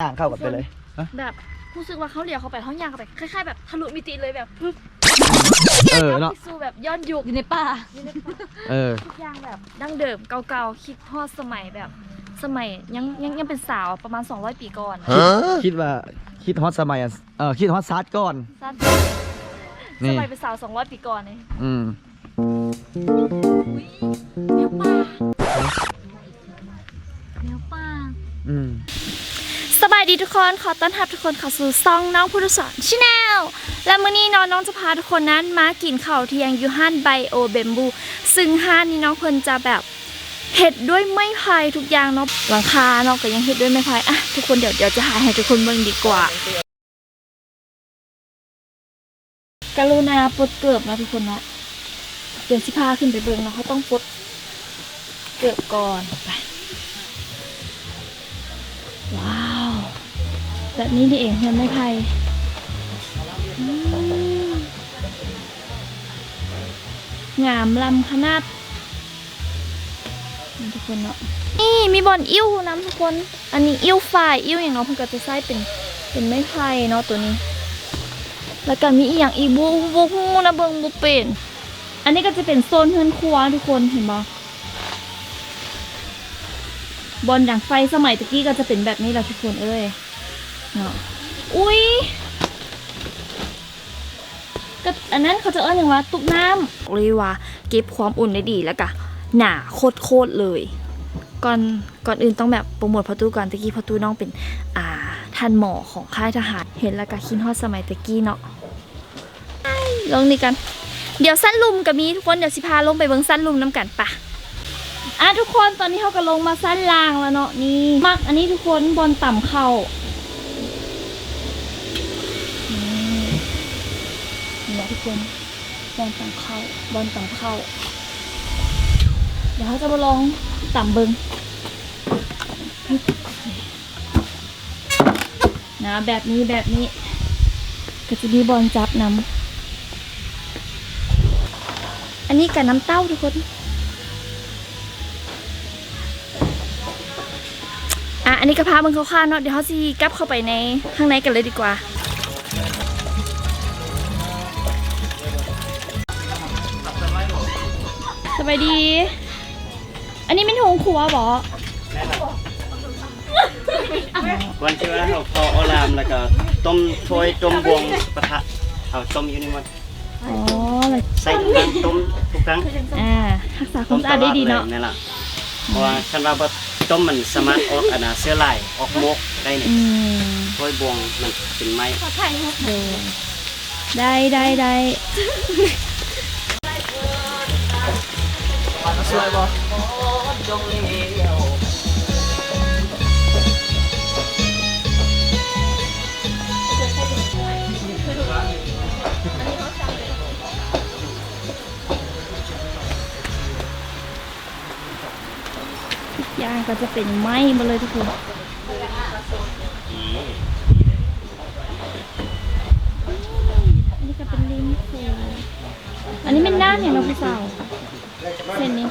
ย่างเข้ากันไปเลย แบบรู้สึกว่าเขาเลี้ยวเข้าไปเขาย่างเข้าไปคล้ายๆแบบทะลุมิติเลยแบบปึ๊บเออเนาะไปสู่แบบย้อนยุคอยู่ในป่าอยู่ในป่าเออทุกอย่างแบบดั้งเดิมเก่าๆคิดทอดสมัยแบบสมัยยังยังยังเป็นสาวประมาณ 200 ปีก่อนคิดว่าคิดฮอตสมัยอะเออคิดฮอตซาร์ดก่อนสั้นนี่สมัยเป็นสาว 200 ปีก่อนเลยอืมเลี้ยวป่าเลี้ยวป่าอืม สบายดีทุกคนขอต้อนรับทุกคนเข้าสู่ซองน้องผู้ดุสอนชาแนลและมื้อนี้น้องน้องจะพาทุกคนนั้นมากินข้าวเที่ยงอยูฮันไบโอเบมบู ซึ่งห้านนี้น้องเพิ่นจะแบบเห็ดด้วยไม้ไผ่ทุกอย่างเนาะหลังคาเนาะก็ยังเห็ดด้วยไม้ไผ่อะทุกคนเดี๋ยวเดี๋ยวจะหาให้ทุกคนเบิ่งดีกว่า กรุณาปลดเกือบนะทุกคนเนาะเดี๋ยวสิพาขึ้นไปเบิ่งเนาะเขาต้องปลดเกือบก่อนไปว้า แบบนี้นี่เองเห็นไหมไผ่งามลำขนาดทุกคนเนาะนี่มีบอลอิ่วน้ำทุกคน อันนี้อิ่วฝ่ายอิ่วอย่างเนาะเพิ่นก็จะใส่เป็นเป็นไม้ไผ่เนาะตัวนี้ แล้วก็มีอีกอย่างอีบุบุฮูนะเบิงบุเป็น อันนี้ก็จะเป็นโซนเฮือนครัวทุกคนเห็นบ่บอลดังไฟสมัยตะกี้ก็จะเป็นแบบนี้แหละทุกคนเอ้ย เนาะอุ้ยก็อันนั้นเขาจะเอิ้นอย่างว่าตุกน้ำเลยว่าเก็บความอุ่นได้ดีแล้วก็หนาโคตรโคตรเลยก่อนก่อนอื่นต้องแบบโปรโมทพอตู้ก่อนตะกี้พอตู้น้องเป็นอ่าท่านหมอของค่ายทหารเห็นแล้วก็คิดฮอดสมัยตะกี้เนาะลงนี่กัน เดี๋ยวสั้นลุมก็มีทุกคนเดี๋ยวสิพาลงไปเบิ่งสั้นลุมน้ำกันปะอะทุกคนตอนนี้เขาก็ลงมาสั้นลางแล้วเนาะนี่มักอันนี้ทุกคนบอลต่ำเข่า นี่นะทุกคนบอลต่ำเข้าบอลต่ำเข้า เดี๋ยวเขาจะมาลองต่ำเบิงนะแบบนี้แบบนี้ ก็จะมีบอลจับนำอันนี้กับน้ำเต้าทุกคนอะอันนี้กระพาเบิงคร่าวๆเนาะเดี๋ยวเขาสิกลับเข้าไปในข้างในกันเลยดีกว่า สบายดี อันนี้เป็นหงครัวบอวันที่ว่าเราพอเอาลามแล้วก็ต้มถ้วยต้มบวงปะทะเอาต้มอยู่นี่มันอ๋อเลยใส่ทุกครั้งต้มทุกครั้งอ่ารักษาความสะอาดได้ดีเนาะนั่นแหละเพราะว่าคันว่าบ่ต้มมันสามารถออกอนนาเสื้อลายออกมกได้นี่อื มถ้วยบวงมันเป็นไม้เออได้ได้ได้สวยบ่ทุกอย่างก็จะเป็นไม้หมาเลยทุกคนอันนี้ก็เป็นลิ้นฟู อันนี้เป็นน้ำอย่างเราผู้สาวเส้นนี้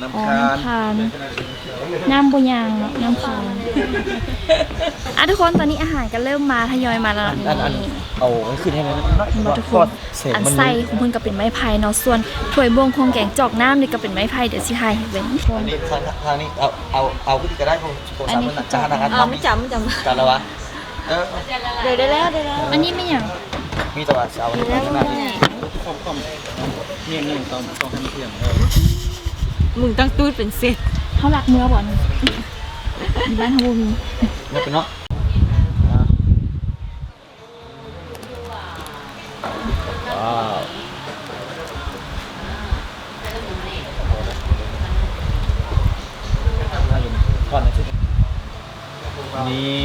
น้ำอ๋อคาน น้ำคานน้ำบยางเนาะน้ำคานอะทุกคนตอนนี้อาหารก็เริ่มมาทยอยมาแล้วอันอันอันนี่ เอาไว้ขึ้นให้เลยมาทุกคนเสร็จอันมันไส้ของเพิ่นก็เป็นไม้ไผ่เนาะส่วนถ้วยบวงของแกงจอกน้ำนี่ก็เป็นไม้ไผ่เดี๋ยวสิให้เว้นอันนี้ทางทางนี้เอาเอาเอาขึ้นก็ได้ของโคสามมันจะหาทางอ๋อไม่จำไม่จกันแล้ววะเออำเดี๋ยวได้แล้วได้แล้วอันนี้ไม่หยังมีแต่ว่าเอาไว้ข้างหน้า มึงตั้งตูดเป็นเศษเฮารักเมื่อบ่นี่อยู่บ้านเฮาบ่มีนี่เป็นเนาะว้าวก่อนนะชุดนี่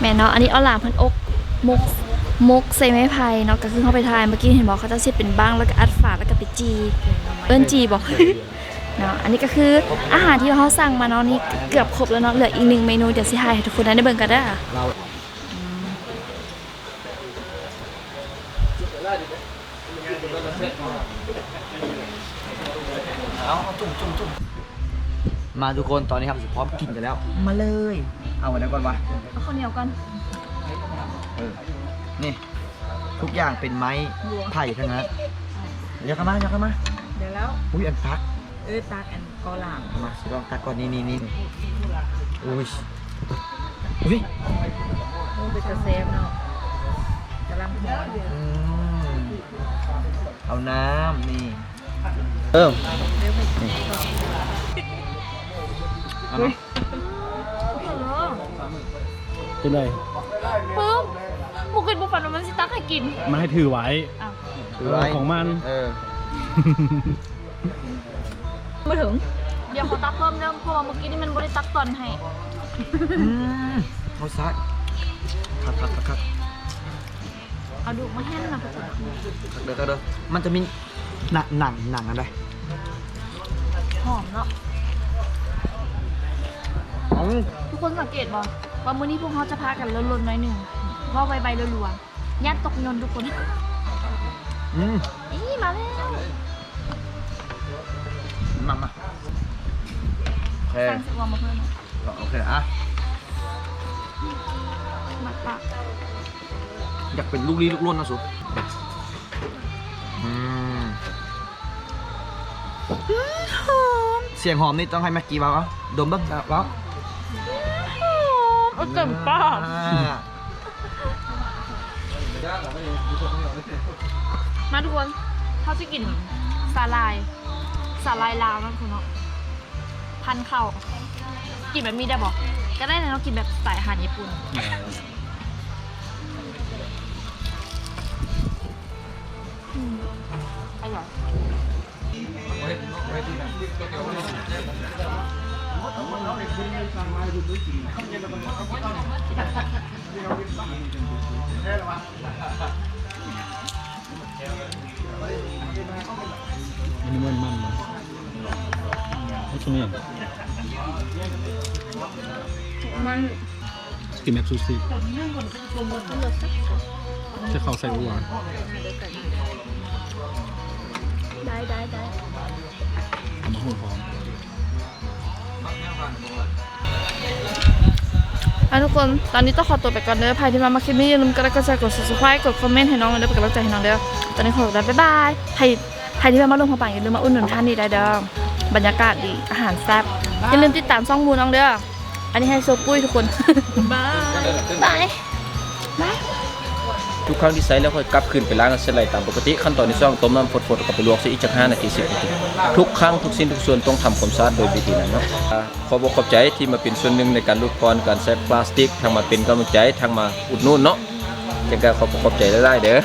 แม่เนาะอันนี้เอาหลามเพิ่นอกมก มกใส่ไม้ไผ่เนาะก็คือเฮาไปทายเมื่อกี้เห็นบอกเขาจะเสียเป็นบ้างแล้วก็อัดฝาดแล้วก็ไปจี เอิ้นจีบอกเนาะอันนี้ก็คืออาหารที่เขาสั่งมาเนาะนี่เกือบครบแล้วเนาะเหลืออีกหนึ่งเมนูเดี๋ยวสิให้ทุกคนได้เบิ่งกันเด้อเราเอาจุ่มจุ่มจุ่มมาทุกคนตอนนี้ครับพร้อมกินกันแล้ว มาเลย เอาอันนั้นก่อนวะเอาข้าวเหนียวก่อนเออ นี่ ทุกอย่างเป็นไม้ไผ่ทั้งนั้นเดี๋ยวเข้ามาเดี๋ยวเข้ามาเดี๋ยวแล้วอุ้ยอันพักเออตักอันกอหลามมาสิลองตักก่อนนี่นี่นี่อุ้ยอุ้ยโอ้เป็นกระเซฟเนาะกำลังหอมอืมเอาน้ำนี่เออเดี๋ยวไปเอามาเป็นไร ปึ๊บบุกินบุฟันว่ามันสิตักให้กินมาให้ถือไว้อ้าวดูไว้ของมัน เออมาถึง เดี๋ยวเขาตักเพิ่มเรื่องเพราะว่าเมื่อกี้นี่มันบริตักตอนให้อืมเขาซักครับครับครับครับเอาดูมาแห้งนะพ่อจ๋าเดี๋ยวเดี๋ยวเดี๋ยวมันจะมีหนังหนังหนังอะไรหอมเนาะอ๋อทุกคนสังเกตบ่ว่ามื้อนี้พวกเขาจะพากันลนๆหน่อยหนึ่ง ว่าใบใบรัวๆยัดตกยนต์ทุกคนอืมอีมาแล้ว มามาโอเคสั่งสิว่ามาเพิ่มโอเคอะมาปะอยากเป็นลูกลี้ลูกล้นนะสุอืมเสียงหอมนี่ต้องให้แม็กกี้บ้างเอาดมบ้างบ้างเอาเต็มปากอ่า มาทุกคนเขาจะกินสาลาย สาลายลาวนั่นคุณเนาะพันเข้ากินแบบนี้ได้บอกก็ได้นะเรากินแบบสไตล์อาหารญี่ปุ่นอืมอร่อย ไม่ใช่เนี่ยมันกินแบบซูชิจะเข้าใส่อัวได้ได้ได้เอามาหุ่นพร้อมอะทุกคน ตอนนี้ต้องขอตัวไปก่อนเด้อใครที่มามาคลิปนี้อย่าลืมกดไลค์กดแชร์กด subscribe กดคอมเมนต์ให้น้องเด้อเป็นกำลังใจให้น้องเด้อ ตอนนี้ขอตัวบ๊ายบายใครใครที่มามาลงพอปังอย่าลืมมาอุ่นหนุนท่านนี้ได้เด้อ บรรยากาศดี อาหารแซ่บอย่าลืมติดตามช่องมูน้องเด้อ อันนี้ให้โซปุ้ยทุกคน บายบายบายทุกครั้งที่ใส่แล้วค่อยกลับคืนไปล้างกันเสร็จเลยตามปกติขั้นตอนที่สองต้มน้ำฝดๆกับไปลวกซะอีกจัก5นาที10นาทีทุกครั้งทุกสิ้นทุกส่วนต้องทำความสะอาดโดยวิธีนั้นเนาะอ่าขอบอกขอบใจที่มาเป็นส่วนหนึ่งในการลดพรการใช้พลาสติกทั้งมาเป็นกำลังใจทั้งมาอุดหนุนเนาะจังก็ขอบอกขอบใจหลายๆเด้อ